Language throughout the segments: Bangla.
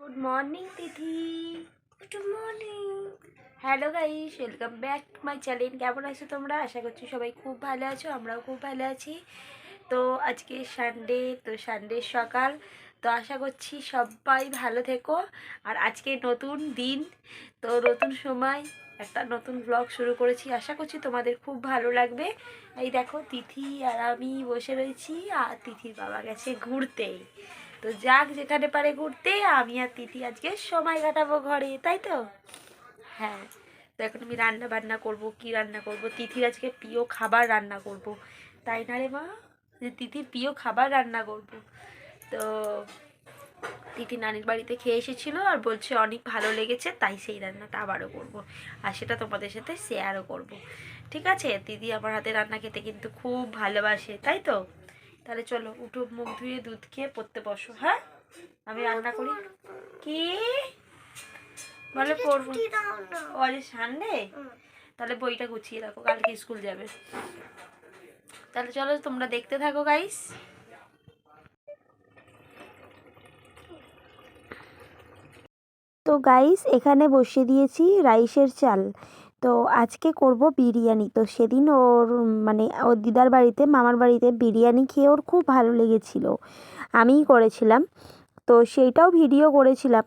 Good morning Tithi good morning hello guys welcome back my channel কেমন আছো তোমরা? আশা করছি সবাই খুব ভালো আছো আমরাও খুব ভালো আছি। তো আজকে সানডে তো সানডে সকাল। তো আশা করছি সবাই ভালো থেকো। আর আজকে নতুন দিন তো নতুন সময় একটা নতুন ব্লগ শুরু করেছি। আশা করছি তোমাদের খুব ভালো লাগবে। এই দেখো তিথি আর আমি বসে রয়েছি আর তিথির বাবা গেছে ঘুরতে। তো যাক, যেখানে পারে ঘুরতে, আমি আর তিথি আজকে সময় কাটাবো ঘরে, তাই তো? হ্যাঁ তো এখন আমি রান্না বান্না করব, কি রান্না করব? তিথির আজকে প্রিয় খাবার রান্না করব। তাই না রে মা? যে তিথির প্রিয় খাবার রান্না করব। তো তিথি নানির বাড়িতে খেয়ে এসেছিল আর বলছে অনেক ভালো লেগেছে, তাই সেই রান্নাটা আবারও করব। আর সেটা তোমাদের সাথে শেয়ারও করব। ঠিক আছে? দিদি আমার হাতে রান্না খেতে কিন্তু খুব ভালোবাসে, তাই তো? তাহলে চলো উঠো মুখ ধুয়ে দুধ খেয়ে পড়তে বসো হ্যাঁ? আমি রান্না করি। কি? বলে পড়ব। ও আজ সানডে? তাহলে বইটা গুছিয়ে রাখো কালকে স্কুল যাবে। তাহলে চলো তোমরা দেখতে থাকো গাইস তো গাইস এখানে বসিয়ে দিয়েছি রাইসের চাল। তো আজকে করব বিরিয়ানি। তো সেদিন ওর মানে ওর দিদার বাড়িতে, মামার বাড়িতে বিরিয়ানি খেয়ে ওর খুব ভালো লেগেছিল। আমিই করেছিলাম। তো সেইটাও ভিডিও করেছিলাম।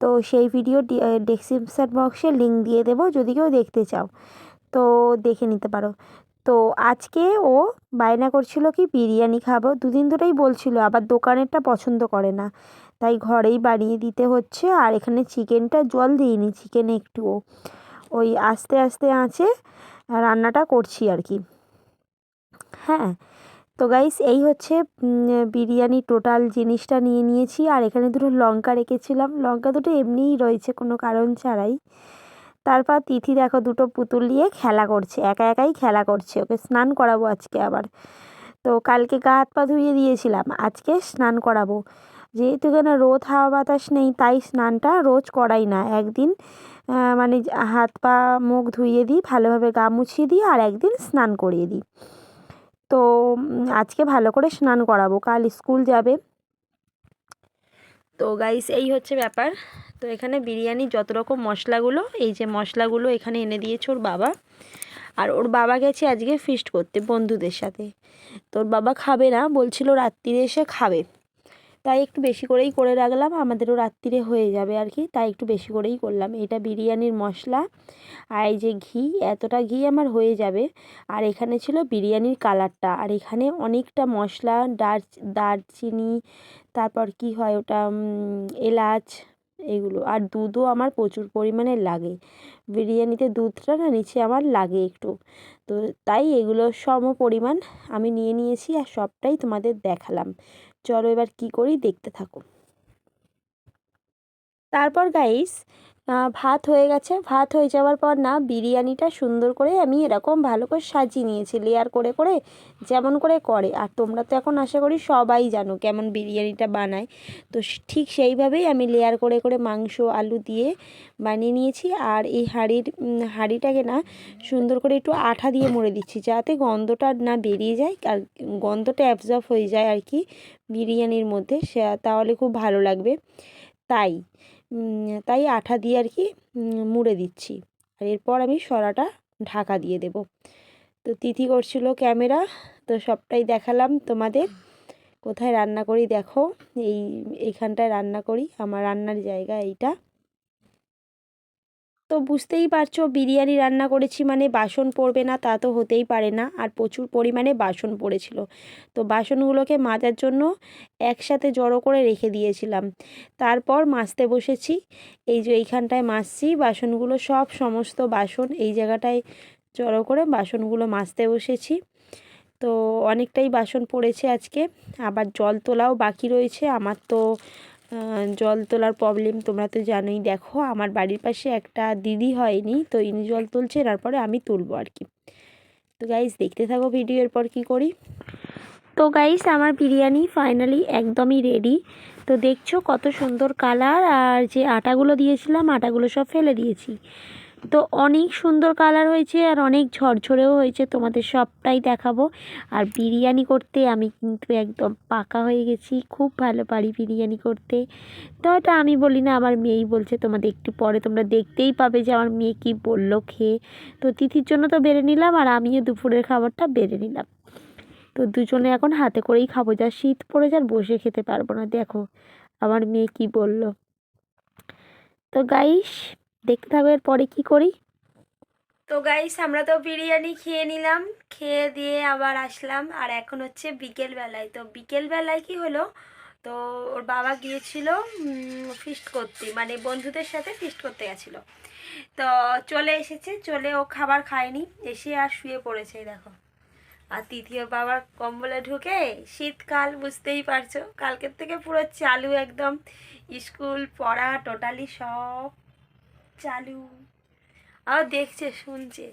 তো সেই ভিডিও ডেসক্রিপশান বক্সে লিঙ্ক দিয়ে দেবো, যদি কেউ দেখতে চাও। তো দেখে নিতে পারো। তো আজকে ও বায়না করছিল কি, বিরিয়ানি খাব। দুদিন ধরেই বলছিল, আবার দোকানেরটা পছন্দ করে না। তাই ঘরেই বানিয়ে দিতে হচ্ছে। আর এখানে চিকেনটা জল দিইনি চিকেনে একটুও। ওই আস্তে আস্তে আঁচে রান্নাটা করছি আর কি। হ্যাঁ তো গাইস এই হচ্ছে বিরিয়ানি টোটাল জিনিসটা নিয়ে নিয়েছি। আর এখানে দুটো লঙ্কা রেখেছিলাম। লঙ্কা দুটো এমনিই রয়েছে, কোনো কারণ ছাড়াই। তারপর তিথি দেখো, দুটো পুতুল নিয়ে খেলা করছে। একা একাই খেলা করছে। ওকে স্নান করাবো আজকে আবার। তো কালকে গা হাত পা ধুইয়ে দিয়েছিলাম। আজকে স্নান করাবো। যেহেতু এখানে রোদ, হাওয়া বাতাস নেই, তাই স্নানটা রোজ করাই না। একদিন মানে হাত পা, মুখ ধুইয়ে দিই, ভালোভাবে গা মুছিয়ে দিই আর একদিন স্নান করিয়ে দিই। তো আজকে ভালো করে স্নান করাবো, কাল স্কুল যাবে। তো গাইস এই হচ্ছে ব্যাপার। তো এখানে বিরিয়ানি যত রকম মশলাগুলো, এই যে মশলাগুলো এখানে এনে দিয়েছে ওর বাবা। আর ওর বাবা গেছে আজকে ফিস্ট করতে বন্ধুদের সাথে। তোর বাবা খাবে না, বলছিল রাত্রিরে এসে খাবে। তাই একটু বেশি করেই করে রাখলাম, আমাদেরও রাত্রিরে হয়ে যাবে আর কি, তাই একটু বেশি করেই করলাম। এটা বিরিয়ানির মশলা আর এই যে ঘি, এতটা ঘি আমার হয়ে যাবে। আর এখানে ছিল বিরিয়ানির কালারটা, আর এখানে অনেকটা মশলা দার দারচিনি, তারপর কি হয় ওটা এলাচ এগুলো, আর দুধও আমার প্রচুর পরিমাণে লাগে। বিরিয়ানিতে দুধটা না নিচে আমার লাগে একটু। তো তাই এগুলো সম পরিমাণ আমি নিয়ে নিয়েছি আর সবটাই তোমাদের দেখালাম। চলো এবার কি করি দেখতে থাকো। তারপর গাইস ভাত হয়ে গেছে। ভাত হয়ে যাওয়ার পর না, বিরিয়ানিটা সুন্দর করে আমি এরকম ভালো করে সাজিয়ে নিয়েছি লেয়ার করে করে, যেমন করে করে। আর তোমরা তো এখন আশা করি সবাই জানো কেমন বিরিয়ানিটা বানায়। তো ঠিক সেইভাবেই আমি লেয়ার করে করে মাংস, আলু দিয়ে বানিয়ে নিয়েছি। আর এই হাঁড়ির হাঁড়িটাকে না সুন্দর করে একটু আঠা দিয়ে মুড়ে দিচ্ছি, যাতে গন্ধটা না বেরিয়ে যায় আর গন্ধটা অ্যাবজর্ব হয়ে যায় আর কি বিরিয়ানির মধ্যে। সে, তাহলে খুব ভালো লাগবে। তাই তাই আঠা দিয়ে আর কি মুড়ে দিচ্ছি। আর এরপর আমি সরাটা ঢাকা দিয়ে দেব। তো তিথি করছিল ক্যামেরা, তো সবটাই দেখালাম তোমাদের। কোথায় রান্না করি দেখো, এই, এইখানটায় রান্না করি, আমার রান্নার জায়গা এইটা। তো বুঝতেই পারছ, বিরিয়ানি রান্না করেছি মানে বাসন পড়বে না, তা তো হতেই পারে না। আর প্রচুর পরিমাণে বাসন পড়েছিল। তো বাসনগুলোকে মাজার জন্য একসাথে জড়ো করে রেখে দিয়েছিলাম। তারপর মাজতে বসেছি। এই যে এইখানটায় মাজছি, বাসনগুলো সব সমস্ত বাসন এই জায়গাটায় জড়ো করে বাসনগুলো মাজতে বসেছি। তো অনেকটাই বাসন পড়েছে আজকে। আবার জল তোলাও বাকি রয়েছে। আমার তো জল তোলার প্রবলেম তোমরা তো জানোই। দেখো, আমার বাড়ির পাশে একটা দিদি হয়নি, তো ইনি জল তুলছে, তারপরে আমি তুলবো আর কি। তো গাইজ দেখতে থাকো ভিডিওর পর কি করি। তো গাইস আমার বিরিয়ানি ফাইনালি একদমই রেডি তো দেখছ কত সুন্দর কালার আর যে আটাগুলো দিয়েছিলাম, আটাগুলো সব ফেলে দিয়েছি। তো অনেক সুন্দর কালার হয়েছে আর অনেক ঝরঝরেও হয়েছে, তোমাদের সবটাই দেখাবো। আর বিরিয়ানি করতে আমি কিন্তু একদম পাকা হয়ে গেছি, খুব ভালো পারি বিরিয়ানি করতে। তো এটা আমি বলি না, আমার মেয়েই বলছে তোমাদের একটু পরে তোমরা দেখতেই পাবে যে আমার মেয়ে কী বলল, খেয়ে। তো তিথির জন্য তো বেড়ে নিলাম আর আমিও দুপুরের খাবারটা বেড়ে নিলাম। তো দুজনে এখন হাতে করেই খাব, যা শীত পড়েছে আর বসে খেতে পারব না। দেখো, আমার মেয়ে কি বলল। তো গাইস দেখতে এর পরে কি করি। তো গাইস আমরা তো বিরিয়ানি খেয়ে নিলাম, খেয়ে দিয়ে আবার আসলাম। আর এখন হচ্ছে বিকেল বেলায়। তো বিকেল বেলায় কি হলো? তো ওর বাবা গিয়েছিল ফিস্ট করতে মানে বন্ধুদের সাথে ফিস্ট করতে গেছিল। তো চলে এসেছে, চলে ও খাবার খায়নি, এসে আর শুয়ে পড়েছে দেখো। আর তৃতীয় বাবার কম্বলে ঢুকে শীতকাল, বুঝতেই পারছ। কালকের থেকে পুরো চালু একদম। স্কুল, পড়া টোটালি সব চালু। আর দেখছে শুনছে।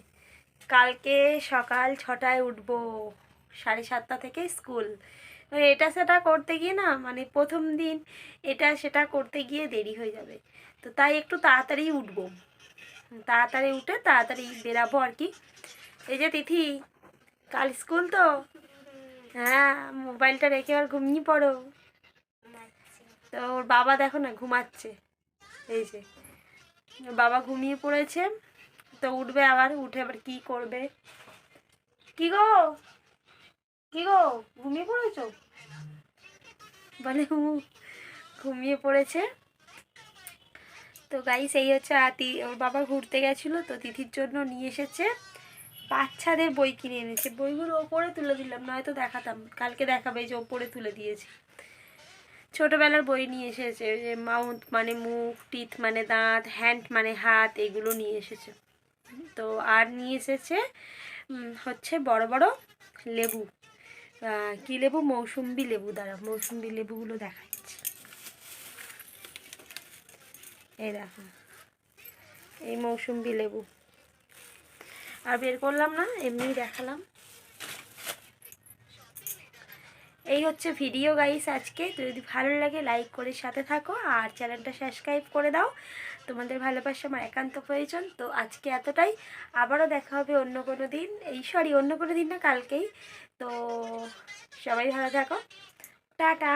কালকে সকাল ছটায় উঠব সাড়ে সাতটা থেকে স্কুল। এটা সেটা করতে গিয়ে না মানে প্রথম দিন এটা সেটা করতে গিয়ে দেরি হয়ে যাবে। তো তাই একটু তাড়াতাড়ি উঠবো। তাড়াতাড়ি উঠে তাড়াতাড়ি বেরাবো আর কি। এই যে তিথি কাল স্কুল তো? হ্যাঁ মোবাইলটা রেখে আর ঘুমিয়ে পড়ো। তো ওর বাবা দেখো না ঘুমাচ্ছে। এই যে। বাবা ঘুমিয়ে পড়েছে। তো উঠবে আবার, উঠে আবার কি করবে? কি গো? কি গো? ঘুমিয়ে পড়েছো? বলে ঘুমিয়ে পড়েছে। তো গাইস এই হচ্ছে আতি ওর বাবা ঘুরতে গেছিল, তো তিথির জন্য নিয়ে এসেছে। বাচ্চাদের বই কিনে এনেছে। বইগুলো ওপরে তুলে দিলাম, নয়তো দেখাতাম। কালকে দেখাবে যে ওপরে তুলে দিয়েছে। ছোটোবেলার বই নিয়ে এসেছে যে মাউথ মানে মুখ টিথ মানে দাঁত হ্যান্ড মানে হাত, এগুলো নিয়ে এসেছে। তো আর নিয়ে এসেছে হচ্ছে বড় বড় লেবু। কি লেবু? মৌসুম্বি লেবু দ্বারা, মৌসুম্বি লেবুগুলো দেখাচ্ছি। এই দেখো, এই মৌসুম্বি লেবু। আর বের করলাম না, এমনিই দেখালাম। এই হচ্ছে ভিডিও গাইস আজকে। যদি ভালো লাগে লাইক করে সাথে থাকো আর চ্যানেলটা সাবস্ক্রাইব করে দাও। তোমাদের ভালোবাসা আমার একান্ত প্রয়োজন। তো আজকে এতটাই। আবারও দেখা হবে অন্য কোনো দিন। এই সরি অন্য কোনো দিন না, কালকেই। তো সবাই ভালো থাকো। টাটা।